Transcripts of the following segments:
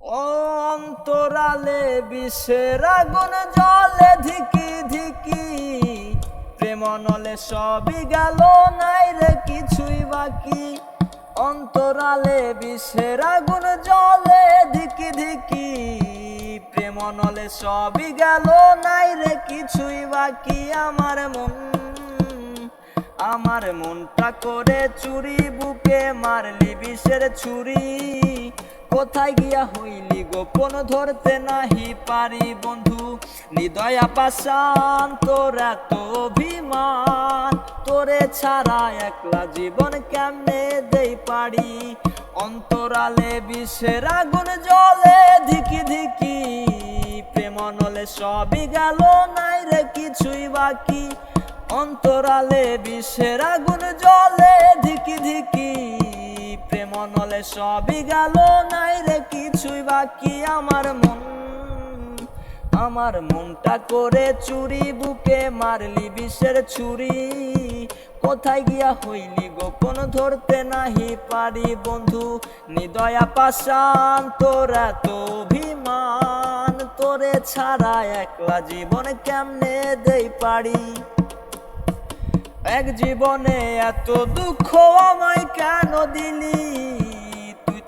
অন্তরালে বিশ্বের আগুন, জলে ধিকি ধিকি প্রেম নলে সবই গেল, নাই রে কিছুই বাকি। অন্তরালে বিশ্বের আগুন, জলে ধিকি ধিকি প্রেম নলে সবই গেল, নাই রে কিছুই বাকি। আমার মন, আমার মনটা করে চুরি, বুকে মারলি বিষের ছুরি। কোথায় গিয়া হইলি গোপন ধরতে নাহি পারি বন্ধু? হৃদয়া পাশান তোর এত অভিমান। তোরে ছাড়া একলা জীবন কেমনে দেই পারি? অন্তরালে বিষের আগুন জলে ধিকি ধিকি। প্রেম নলে সবই গেল, নাই রে কিছুই বাকি। অন্তরালে বিষের আগুন জলে সবই গেল, নাই রে কিছুই বাকি আমার মন। আমার মনটা করে চুরি, বুকে মারলি বিষের ছুরি। কোথায় গিয়া হইলি গোপন ধরতে নাহি পারি, বন্ধু? নিদয়া পাশান তোর এত অভিমান। তোরে ছাড়া একলা জীবন কেমনে দেই পারি? এক জীবনে এত দুঃখ আমায় কেন দিলি?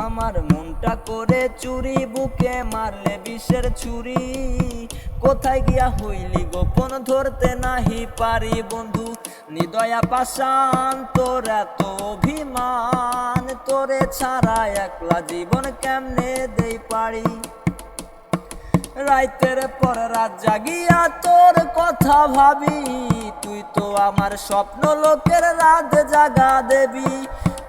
আমার মনটা করে চুরি, বুকে মারলে বিষের ছুরি। কোথায় গিয়া হইলি গোপন ধরতে নাহি পারি বন্ধু। নিদয়া পাশান তোর এত অভিমান। তোরে ছাড়া একলা জীবন কেমনে দেই পারি? রাইতের পর রাত জাগিয়া তোর কথা ভাবি। তুই তো আমার স্বপ্ন লোকের রাত জাগা দেবি।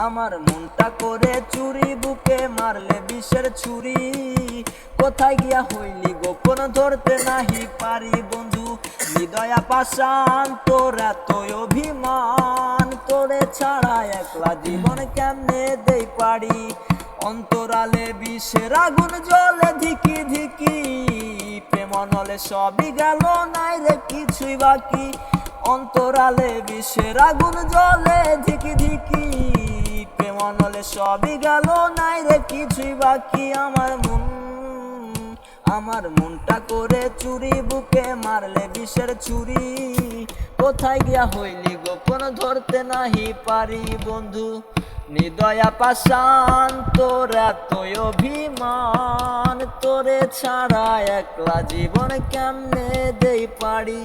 আমার মনটা করে চুরি, বুকে মারলে বিষের ছুরি। কোথায় গিয়া হইলি গোপন ধরতে নাহি পারি, বন্ধু? হৃদয়া পাশান তোর এত অভিমান। তোরে ছাড়া একলা জীবন কেমনে দেই পারি? অন্তরালে বিষের আগুন জলে ধিকি ধিকি। প্রেম নলে সবই গেল, নাই রে কিছুই বাকি। অন্তরালে বিষের আগুন জলে ধিকি ধিকি। প্রেম নলে সবই গেল, নাই রে কিছুই বাকি আমার মন। আমার মনটা করে চুরি, বুকে মারলে বিষের চুরি কোথায় গিয়া হইলি গোপন ধরতে নাহি পারি বন্ধু। নিদয়া পাশান তোর এত অভিমান। তোরে ছাড়া একলা জীবন কেমনে দেই পারি?